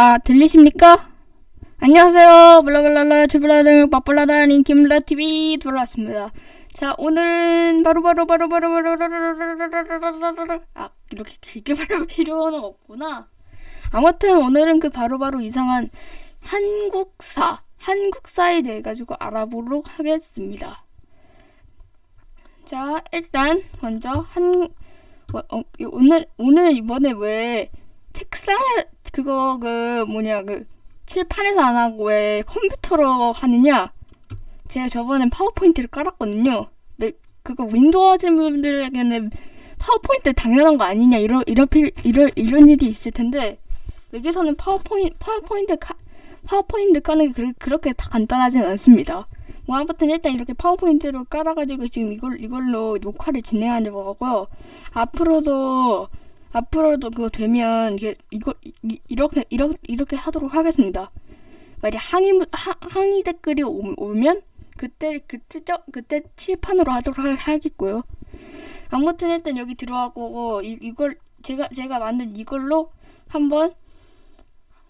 아, 들리십니까? 안녕하세요. 블라블라라 주블라등 빠블라다님 김라TV 돌아왔습니다. 자, 오늘은 바로바로 바로바로 바로바로 아, 이렇게 길게 말할 필요는 없구나. 아무튼 오늘은 그 바로바로 이상한 한국사, 한국사에 대해 가지고 알아보도록 하겠습니다. 자, 일단 먼저 한 어, 어, 오늘 오늘 이번에 왜 책상에 그거 그 뭐냐 그 칠판에서 안 하고 왜 컴퓨터로 하느냐? 제가 저번에 파워포인트를 깔았거든요. 매- 그거 윈도우 하시는 분들에게는 파워포인트 당연한 거 아니냐 이런 이런 필- 이런 이런 일이 있을 텐데 여기서는 파워포인트 파워포인트 카, 파워포인트 까는 게 그렇게, 그 렇게 다 간단하진 않습니다. 뭐 아무튼 일단 이렇게 파워포인트로 깔아가지고 지금 이걸 이걸로 녹화를 진행하려고 하고요. 앞으로도 앞으로도 그거 되면 이게 이거 이, 이렇게 이렇게 이렇게 하도록 하겠습니다. 만약 항의 무- 하, 항의 댓글이 오, 오면 그때 그때 저 그때 칠판으로 하도록 하, 하겠고요. 아무튼 일단 여기 들어가고 이, 이걸 제가 제가 만든 이걸로 한번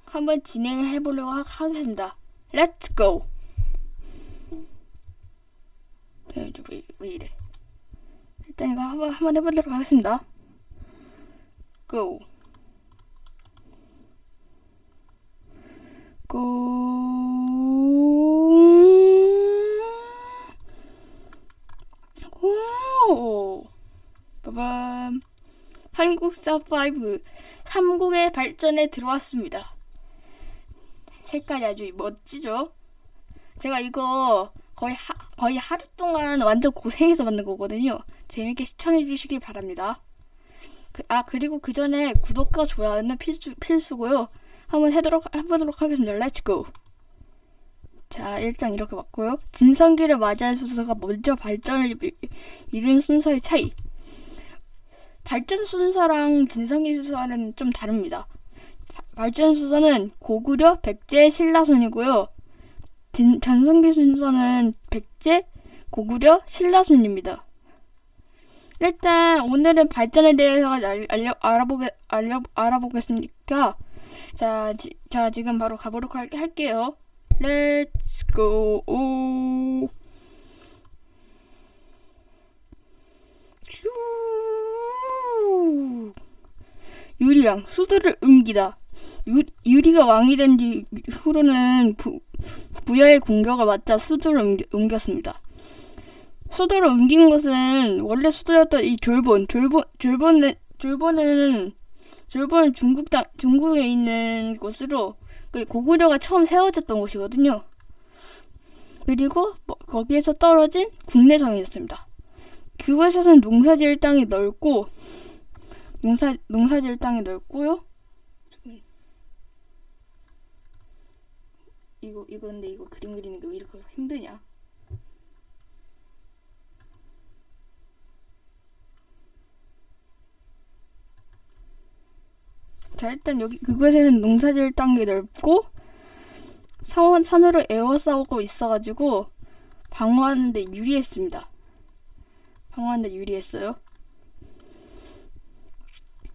한번 진행해 보려고 하, 하겠습니다. Let's go. 네, 왜, 왜 이래? 일단 이거 한번 한번 해보도록 하겠습니다. Go. Go. 오. 빠밤. 한국사 5 삼국의 발전에 들어왔습니다. 색깔이 아주 멋지죠? 제가 이거 거의 하, 거의 하루 동안 완전 고생해서 만든 거거든요. 재밌게 시청해 주시길 바랍니다. 그, 아 그리고 그 전에 구독과 좋아요는 필수 필수고요. 한번 해도록 해보도록 하겠습니다. Let's go. 자 일단 이렇게 맞고요. 진성기를 맞이한 순서가 먼저 발전을 이- 이룬 순서의 차이. 발전 순서랑 진성기 순서는 좀 다릅니다. 바- 발전 순서는 고구려, 백제, 신라손이고요. 진, 전성기 순서는 백제, 고구려, 신라손입니다. 일단 오늘은 발전에 대해서 알, 알려, 알아보게, 알려, 알아보겠습니까? 자, 지, 자, 지금 바로 가보도록 할, 할게요. Let's go. 오. 휴. 유리왕, 수도를 옮기다. 유, 유리가 왕이 된 뒤 후로는 부, 부여의 공격을 맞자 수도를 옮겼습니다. 수도를 옮긴 것은 원래 수도였던 이 졸본, 졸본, 졸본은 졸본은 졸본은 중국 당 중국에 있는 곳으로 그 고구려가 처음 세워졌던 곳이거든요. 그리고 뭐- 거기에서 떨어진 국내성이었습니다. 그곳에서는 농사지을 땅이 넓고 농사 농사지을 땅이 넓고요. 이거 근데 이거 그림 그리는 게 왜 이렇게 힘드냐? 자 일단 여기 그곳에는 농사지을 땅이 넓고 산원 산으로 에워싸고 있어가지고 방어하는데 유리했습니다. 방어하는데 유리했어요.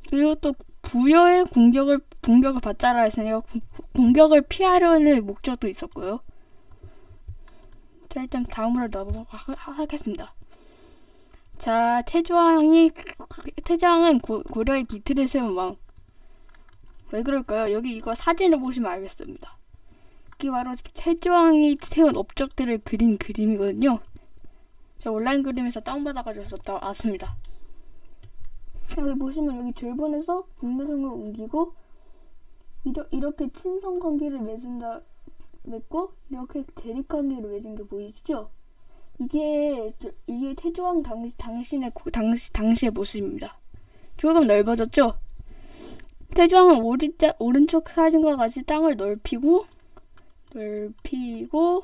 그리고 또 부여의 공격을 공격을 받자라 했으니까 공- 공격을 피하려는 목적도 있었고요. 자 일단 다음으로 넘어가 하겠습니다. 자 태조왕이 태조왕은 고, 고려의 기틀을 세운 왕. 왜 그럴까요? 여기 이거 사진을 보시면 알겠습니다. 이게 바로 태조왕이 세운 업적들을 그린 그림이거든요. 제가 온라인 그림에서 다운받아가지고 썼다 왔습니다. 여기 보시면 여기 졸본에서 국내성을 옮기고 이러, 이렇 게 친선 관계를 맺은다 맺고 이렇게 대립 관계를 맺은 게 보이시죠? 이게 저- 이게 태조왕 당시 당신의 고- 당시 당시의 모습입니다. 조금 넓어졌죠? 태조왕은 오른자, 오른쪽 사진과 같이 땅을 넓히고 넓히고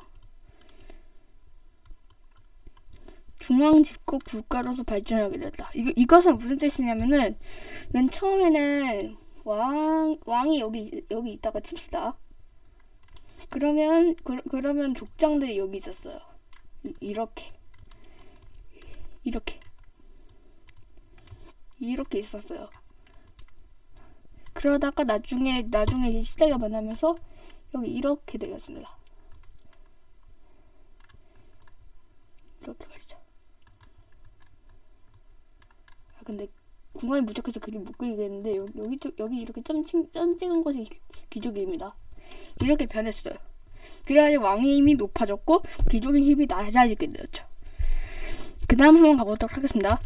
중앙 집국 국가로서 발전하게 됐다. 이거 이것은 무슨 뜻이냐면은 맨 처음에는 왕 왕이 여기 여기 있다가 칩시다. 그러면 그, 그러면 족장들이 여기 있었어요. 이, 이렇게 이렇게 이렇게 있었어요. 그러다가 나중에 나중에 시대가 변하면서 여기 이렇게 되었습니다. 이렇게 말이죠. 아 근데 공간이 부족해서 그림 못 그리겠는데 여기 여기, 쪽- 여기 이렇게 점, 친- 점 찍은 것이 기- 귀족입니다. 이렇게 변했어요. 그래가지고 왕의 힘이 높아졌고 귀족의 힘이 낮아지게 되었죠. 그 다음 한번 가보도록 하겠습니다.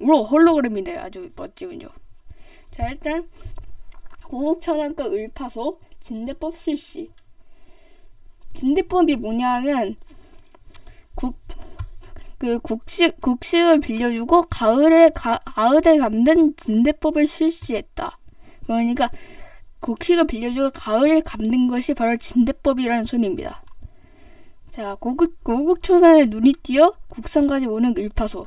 오 홀로그램이네 아주 멋지군요. 자 일단 고국천왕과 을파소 진대법 실시. 진대법이 뭐냐면 국 그 국식 국식을 빌려주고 가을에 가, 가을에 감는 진대법을 실시했다. 그러니까 곡식을 빌려주고 가을에 감는 것이 바로 진대법이라는 소리입니다. 자, 고국, 고국초나에 눈이 띄어 국산까지 오는 을파소.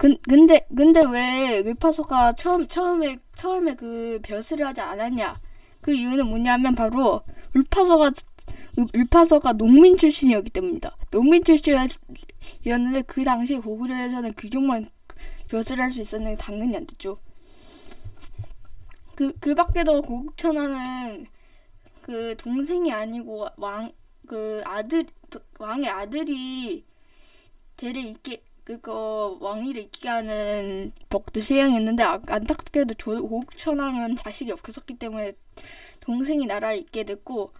근, 근데, 근데 왜 을파소가 처음, 처음에, 처음에 그 벼슬을 하지 않았냐? 그 이유는 뭐냐면 바로 을파소가, 을- 을파소가 농민 출신이었기 때문입니다. 농민 출신이었는데 그 당시 고구려에서는 귀족만 벼슬을 할 수 있었는데 당연히 안 됐죠. 그, 그 밖에도 고국천하는 그 동생이 아니고 왕, 그 아들, 도- 왕의 아들이 쟤를 있게, 그거 왕위를 있게 하는 법도 시행했는데 아, 안타깝게도 조- 고국천왕은 자식이 없었기 때문에 동생이 나라에 있게 됐고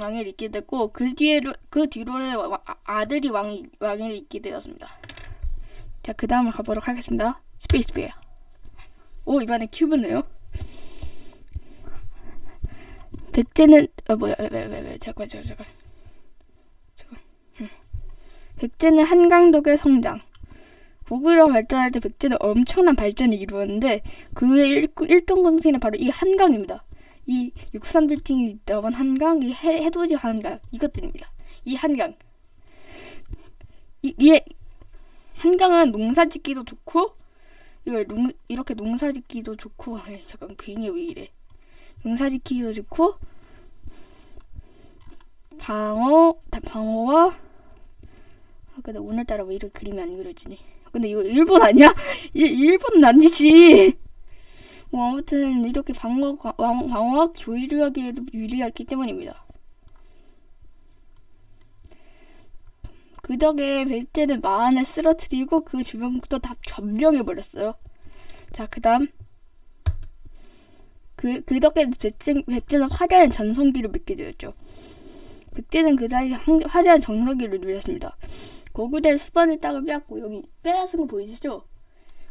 왕위를 있게 됐고 그 뒤에로 그 뒤로는 와- 아- 아들이 왕이 왕위를 있게 되었습니다. 자, 그 다음을 가보도록 하겠습니다. 스페이스 베어. 오, 이번에 큐브네요. 백제는 어 뭐야 왜왜왜 잠깐 잠깐 잠깐 잠깐 음. 백제는 한강덕의 성장. 고구려 발전할 때 백제는 엄청난 발전을 이루었는데 그의 일, 일동 공신은 바로 이 한강입니다. 이 육산 빌딩이 나온 한강 이 해, 해돋이 한강 이것들입니다. 이 한강. 이, 이 한강은 농사짓기도 좋고 이걸 농 이렇게 농사짓기도 좋고 에이, 잠깐 괜히 왜 이래. 농사짓기도 좋고 방어 다 방어와 아 근데 오늘따라 왜 이렇게 그림이 안 그려지니 근데 이거 일본 아니야? 이 일본은 아니지 뭐 아무튼 이렇게 방어 왕- 방어와 교류하기에도 유리했기 때문입니다 그 덕에 백제는 마한을 쓰러뜨리고 그 주변국도 다 점령해버렸어요 자 그 다음 그, 그 덕에 백제, 백제는 화려한 전성기를 믿게 되었죠. 백제는 그 사이 한- 화려한 전성기를 누렸습니다. 고구려의 수반의 땅을 빼앗고 여기 빼앗은 거 보이시죠?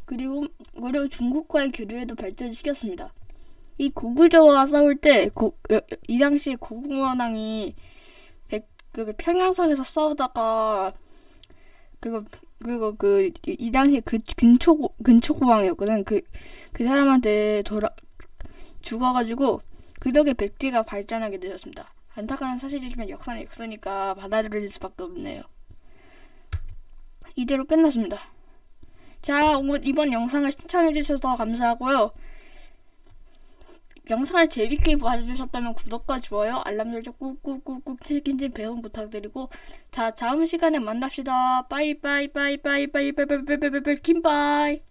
그리고 그리고 중국과의 교류에도 발전시켰습니다. 이 고구려와 싸울 때 이 당시에 고구려왕이 백, 그 평양성에서 싸우다가 그거 그거 그 이 당시에 그 근초 근초고왕이었거든. 그 그 사람한테 돌아 죽어가지고 그 덕에 백제가 발전하게 되었습니다. 안타까운 사실이지만 역사는 역사니까 받아들일 수밖에 없네요. 이대로 끝났습니다. 자, 이번 영상을 시청해주셔서 감사하고요. 영상을 재밌게 봐주셨다면 구독과 좋아요, 알람 설정 꾹꾹꾹꾹 치킨진 배송 부탁드리고 자, 다음 시간에 만납시다. 빠이빠이빠이빠이빠이빠이빠이빠이 킴바이